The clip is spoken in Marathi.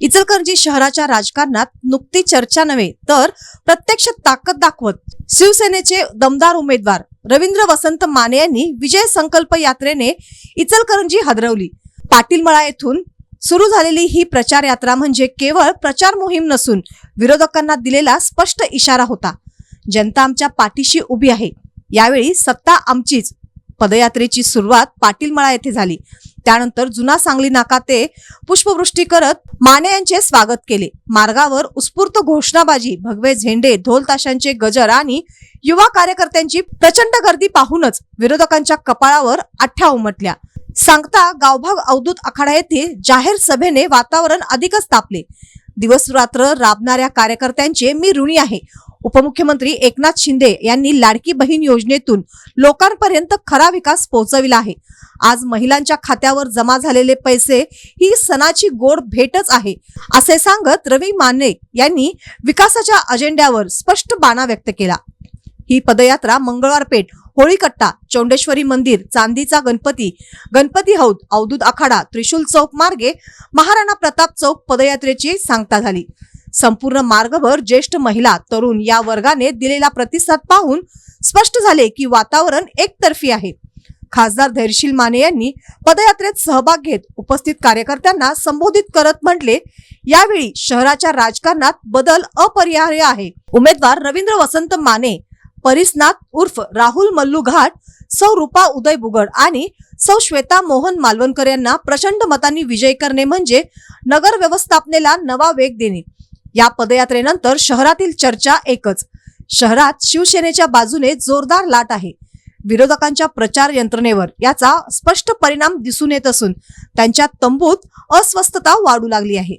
इचलकरंजी शहराच्या राजकारणात नुकती चर्चा नव्हे तर प्रत्यक्ष ताकद दाखवत शिवसेनेचे दमदार उमेदवार रवींद्र वसंत माने यांनी विजय संकल्प यात्रेने इचलकरंजी हदरवली. पाटीलमळा येथून सुरू झालेली ही प्रचार यात्रा म्हणजे केवळ प्रचार मोहीम नसून विरोधकांना दिलेला स्पष्ट इशारा होता. जनता आमच्या पाठीशी उभी आहे. यावेळी सत्ता आमचीच. पदयात्रेची सुरुवात पाटीलमळा येथे झाली. त्यानंतर जुना सांगली नाका ते पुष्पवृष्टी करत माने यांचे स्वागत केले. मार्गावर उत्स्फूर्त घोषणाबाजी भगवे झेंडे ढोल ताशांचे गजर आणि युवा कार्यकर्त्यांची प्रचंड गर्दी पाहूनच विरोधकांच्या कपाळावर आठ्या उमटल्या. सांगता गावभाग अवधूत आखाडा येथे जाहीर सभेने वातावरण अधिकच तापले. दिवस रात्र राबणाऱ्या कार्यकर्त्यांचे मी ऋणी आहे. उपमुख्यमंत्री एकनाथ शिंदे यांनी लाडकी बहीण योजनेतून लोकांपर्यंत खरा विकास पोहोचविला आहे. आज महिलांच्या खात्यावर जमा झालेले पैसे ही सणाची गोड भेटच आहे असे सांगत रवी माने यांनी विकासाच्या अजेंड्यावर स्पष्ट बाणा व्यक्त केला. ही पदयात्रा मंगळवार पेठ होळीकट्टा चौंडेश्वरी मंदिर चांदीचा गणपती गणपती हौद अवधूत आखाडा त्रिशूल चौक मार्गे महाराणा प्रताप चौक पदयात्रेची सांगता झाली. संपूर्ण मार्गभर ज्येष्ठ महिला तरुण या वर्गाने दिलेला प्रतिसाद पाहून स्पष्ट झाले की वातावरण एकतर्फी आहे. खासदार धैर्यशील माने यांनी पदयात्रेत सहभाग घेत उपस्थित कार्यकर्त्यांना संबोधित करत म्हटले यावेळी शहराच्या राजकारणात बदल अपरिहार्य आहे. उमेदवार रवींद्र वसंत माने परिसनाथ उर्फ राहुल मल्लू घाट सौ रुपा उदय बुगड आणि सौ श्वेता मोहन मालवणकर यांना प्रचंड मतांनी विजय करणे म्हणजे नगर व्यवस्थापनेला नवा वेग देणे. या पदयात्रेनंतर शहरातील चर्चा एकच. शहरात शिवसेनेच्या बाजूने जोरदार लाट आहे. विरोधकांच्या प्रचार यंत्रणेवर याचा स्पष्ट परिणाम दिसून येत असून त्यांच्या तंबूत अस्वस्थता वाढू लागली आहे.